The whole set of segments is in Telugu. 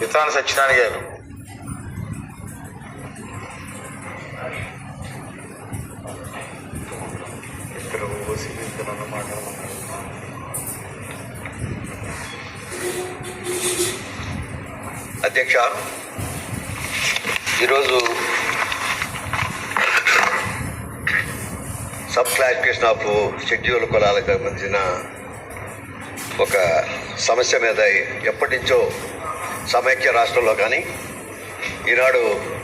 వితాన సత్యనారాయణ గారు. ఇక్కడ ఓసి అధ్యక్ష ఈరోజు సబ్ క్లారిఫికేషన్ ఆఫ్ షెడ్యూల్ కులాలకు సంబంధించిన ఒక సమస్య మీద ఎప్పటి నుంచో సమైక్య రాష్ట్రంలో కానీ ఈనాడు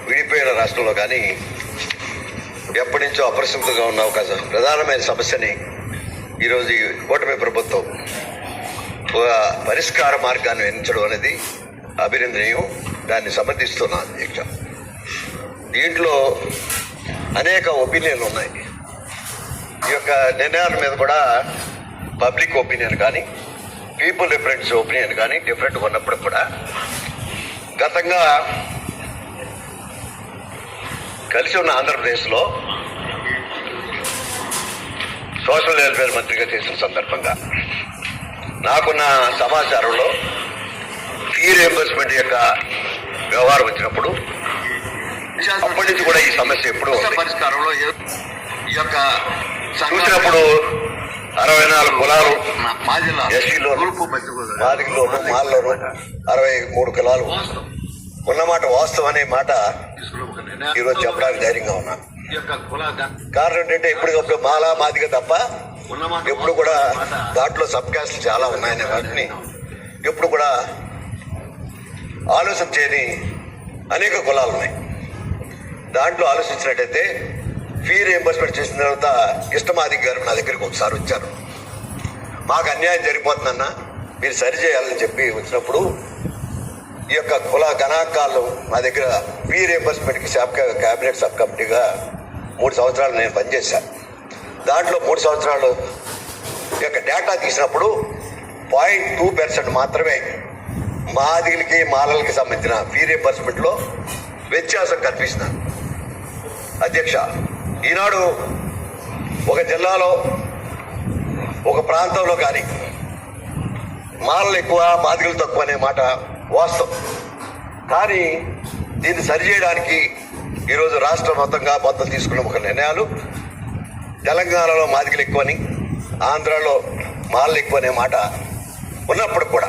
విడిపోయిన రాష్ట్రంలో కానీ ఎప్పటి నుంచో అప్రసిద్ధంగా ఉన్న ఒక ప్రధానమైన సమస్యని ఈరోజు ఈ కూటమి ప్రభుత్వం ఒక పరిష్కార మార్గాన్ని ఎంచడం అనేది అభినందనీయం. దాన్ని సమర్థిస్తున్నా అధ్యక్ష దీంట్లో అనేక ఒపీనియన్లు ఉన్నాయి. ఈ యొక్క నిర్ణయాల మీద కూడా పబ్లిక్ ఒపీనియన్ కానీ పీపుల్ రిఫరెన్స్ ఒపీనియన్ కానీ డిఫరెంట్ ఉన్నప్పుడు కూడా గతంగా కలిసి ఉన్న ఆంధ్రప్రదేశ్లో సోషల్ వెల్ఫేర్ మంత్రిగా చేసిన సందర్భంగా నాకున్న సమాచారంలో ఫీ రియంబర్స్మెంట్ యొక్క వ్యవహారం వచ్చినప్పుడు అప్పటి నుంచి కూడా ఈ సమస్య ఎప్పుడు. పరిష్కారంలో ఈ యొక్క చూసినప్పుడు అరవై నాలుగు కులాలు ఎస్సీలో. మాదిగలోను మాల్లోను అరవై మూడు కులాలు. ఉన్నమాట వాస్తవం అనే మాట. ఈరోజు చెప్పడానికి ధైర్యంగా ఉన్నా కారణం ఏంటంటే ఎప్పటికప్పుడు మాల మాదిగ తప్ప ఎప్పుడు కూడా దాంట్లో సబ్ కాస్ట్లు చాలా ఉన్నాయనే వాటిని ఎప్పుడు కూడా ఆలోచన చేయని అనేక కులాలు ఉన్నాయి దాంట్లో ఆలోచించినట్టయితే ఫీ రీఎంబర్స్మెంట్ చేసిన తర్వాత కృష్ణమాది గారు నా దగ్గరికి ఒకసారి వచ్చారు. మాకు అన్యాయం జరిగిపోతుందన్న మీరు సరి చేయాలని చెప్పి వచ్చినప్పుడు ఈ యొక్క కుల గణాంకాలు మా దగ్గర ఫీ రీఎంబర్స్మెంట్కి సబ్ క్యాబినెట్ సబ్ కమిటీగా మూడు సంవత్సరాలు నేను పనిచేశాను దాంట్లో మూడు సంవత్సరాలు ఈ యొక్క డేటా తీసినప్పుడు పాయింట్ టూ పర్సెంట్ మాత్రమే మాదిలకి మాలలకి సంబంధించిన ఫీ రీఎంబర్స్మెంట్లో వ్యత్యాసం కనిపిస్తున్నాను అధ్యక్ష ఈనాడు ఒక జిల్లాలో ఒక ప్రాంతంలో కానీ మాలలు ఎక్కువ బాధికలు తక్కువ అనే మాట వాస్తవం. కానీ దీన్ని సరిచేయడానికి ఈరోజు రాష్ట్ర మొత్తంగా మొత్తం తీసుకున్న ఒక నిర్ణయాలు. తెలంగాణలో మాదిగలు ఎక్కువని ఆంధ్రాలో మాలలు ఎక్కువ అనే మాట ఉన్నప్పుడు కూడా.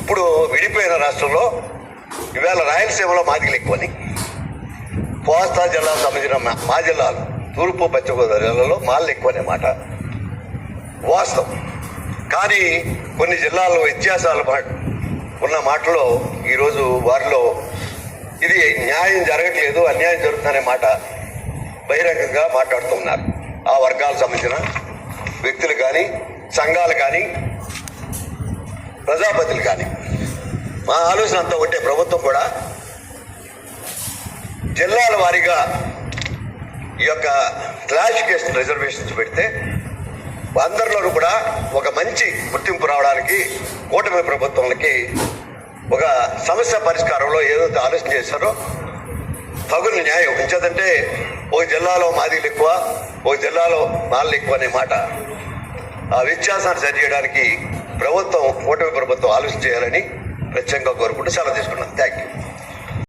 ఇప్పుడు విడిపోయిన రాష్ట్రంలో ఇవాళ రాయలసీమలో మాదికలు ఎక్కువని కోస్తా జిల్లాకు సంబంధించిన మా- జిల్లాలు తూర్పు పశ్చిమ గోదావరి జిల్లాలో మాళ్ళు ఎక్కువ అనే మాట. వాస్తవం. కానీ కొన్ని జిల్లాల్లో వ్యత్యాసాలు మా- ఉన్న మాటలో ఈరోజు వారిలో ఇది న్యాయం జరగట్లేదు అన్యాయం జరుగుతుందనే మాట బహిరంగంగా మాట్లాడుతున్నారు. ఆ వర్గాలకు సంబంధించిన వ్యక్తులు కానీ సంఘాలు కానీ ప్రజాపతులు కానీ. మా ఆలోచన అంతా ఉంటే ప్రభుత్వం కూడా జిల్లాల వారీగా ఈ యొక్క క్లాసిఫికేషన్ రిజర్వేషన్స్ పెడితే అందరిలోనూ కూడా ఒక మంచి గుర్తింపు రావడానికి కూటమి ప్రభుత్వానికి ఒక సమస్య పరిష్కారంలో ఏదైతే ఆలోచన చేశారో తగులు న్యాయం. ఎంచేదంటే ఒక జిల్లాలో మాదిలు ఎక్కువ ఒక జిల్లాలో మాలలు ఎక్కువ అనే మాట. ఆ వ్యత్యాసాన్ని సరిచేయడానికి ప్రభుత్వం కూటమి ప్రభుత్వం ఆలోచన చేయాలని ప్రత్యేకంగా కోరుకుంటూ సెలవు తీసుకున్నాను. Thank you